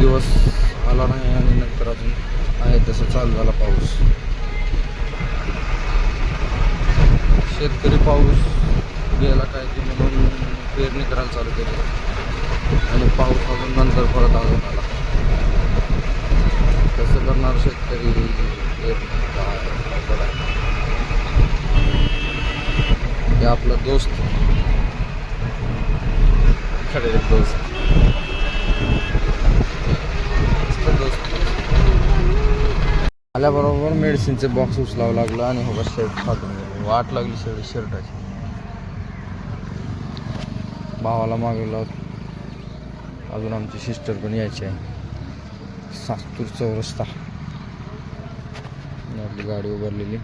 दिवस आला नाही आणि नंतर अजून आहे तसं चालू झाला पाऊस. शेतकरी पाऊस गेला काय की म्हणून पेरणी करायला चालू केली. आणि पाऊस अजून नंतर परत अजून आला कसं करणार शेतकरी? पेरणी काय हे आपला दोस्त. खडे दोस्त. आल्याबरोबर मेडिसिनचे बॉक्स उचलावं लागलं आणि हो शर्ट फाटून गेलं. वाट लागली शेवटी शर्टाची. भावाला मागवला. अजून आमची सिस्टर पण यायची आहे. सास्तूर चौरस्ता. आपली गाडी उभारलेली.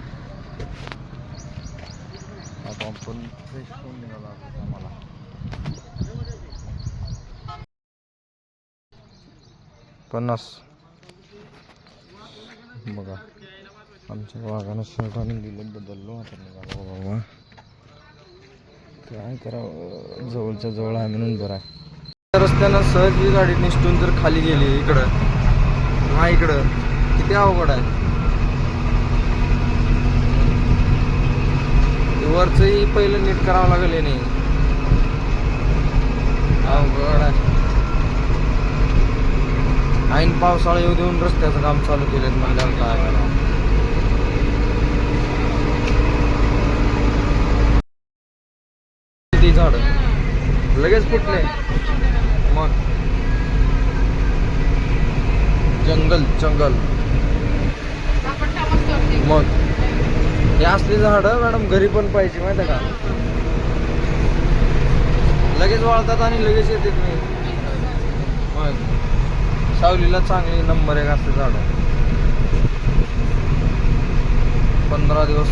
आता आपण फ्रेश होऊन निघाला आम्हाला पन्नास. बघा आमच्या वाघानं शर्ट आणून दिलं बदललो आता बघा बाबा काय करावं? जवळच्या जवळ आहे म्हणून बरं आहे. रस्त्यानं सहज ही गाडी निसटून जर खाली गेली इकडं हा इकडं किती अवघड आहे. वरचंही पहिलं नीट करावं लागेल नाही. अवघड आहे. ऐन पावसाळा येऊ देऊन रस्त्याचं काम चालू केलेत म्हणल्यावर काय करावं झाड? लगेच फुटले. मग? जंगल जंगल. मग? हे असली झाडं मॅडम घरी पण पाहिजे माहिती आहे का? लगेच वाळतात आणि लगेच येते तुम्ही मग? सावलीला चांगली नंबर एक असते झाडं. पंधरा दिवस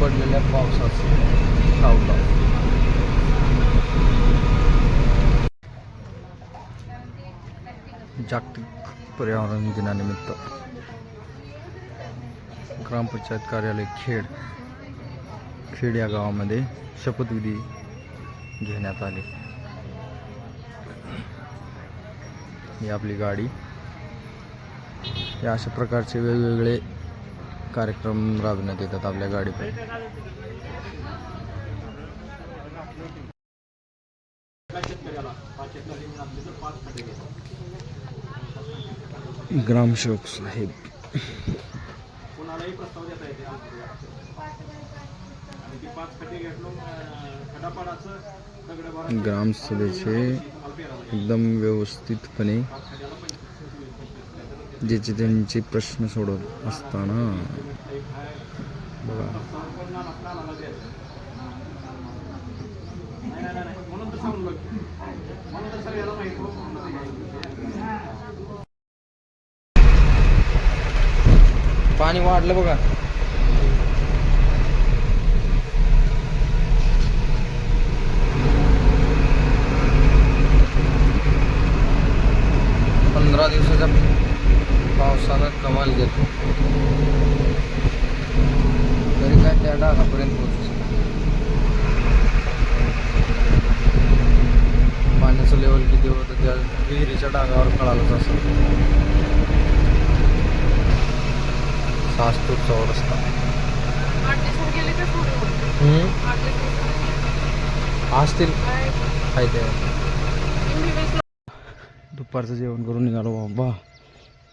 पडलेल्या पावसात सावला. जागतिक पर्यावरण दिनानिमित्त ग्रामपंचायत कार्यालय खेड खेड या गावामध्ये शपथविधी घेण्यात आली. ही आपली गाडी. या अशा प्रकारचे वेगवेगळे कार्यक्रम राबवण्यात येतात आपल्या गाडीवर ग्रामसेवक साहेब. कोणालाही प्रस्ताव देता येते पाच खड्डे घेतलो खडापाडाचं ग्रामसभेचे एकदम व्यवस्थितपणे ज्याचे त्यांचे प्रश्न सोडत असताना बघा. पाणी वाढलं बघा. कमाल घेतो. तरी काय त्या डागापर्यंत पोहोचू शकत. पाण्याचं लेवल किती होतं त्या विहिरीच्या डागावर कळालंच असं सास्तूर चौरस्ता असतील. काय? ते. दुपारचं जेवण करून निघालो बाबा.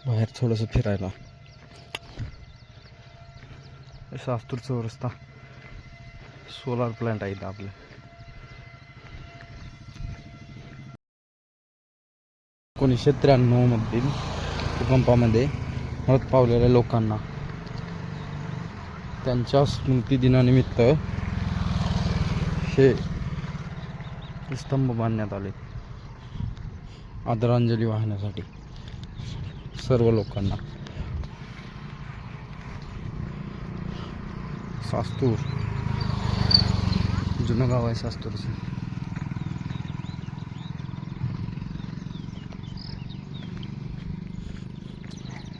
बाहेर थोडंसं फिरायला. सास्तूर चौरस्ता सोलार प्लांट आहे इथं आपलं. एकोणीसशे त्र्याण्णव मधील भूकंपामध्ये मृत पावलेल्या लोकांना. त्यांच्या स्मृती दिनानिमित्त हे स्तंभ बांधण्यात आले. आदरांजली वाहण्यासाठी. सर्व लोकांना. सास्तूर. जुनं गाव आहे सास्तूरचं.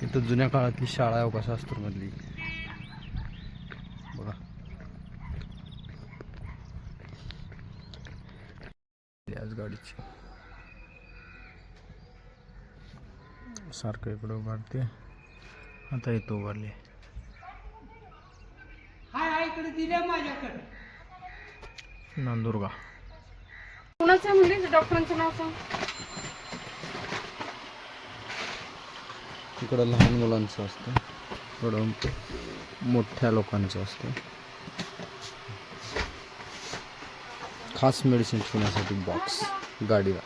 इथं जुन्या काळातली शाळा आहे बघा सास्तूरमधली. बघा. गाडीची. सारखं इकडं उभारते. आता इथं उभारली. नंदुर्गा. कुणाचं म्हणजे? डॉक्टरांचं नाव सांग. इकडं लहान मुलांचं असतं. इकडं मोठ्या लोकांचं असतं. खास मेडिसिन ठेवण्यासाठी बॉक्स गाडीला.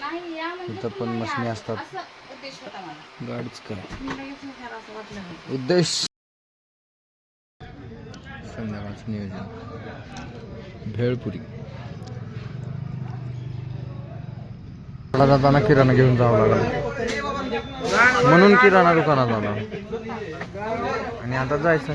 नाही या म्हणजे इथं पण मशनी असतात. असं उद्देश होता मला. गाडीच काय. उद्देश? संध्याकाळचं नियोजन. भेळपुरी. जाताना किराणा घेऊन जावं लागलं. म्हणून किराणा दुकानात आला. आणि आता जायचं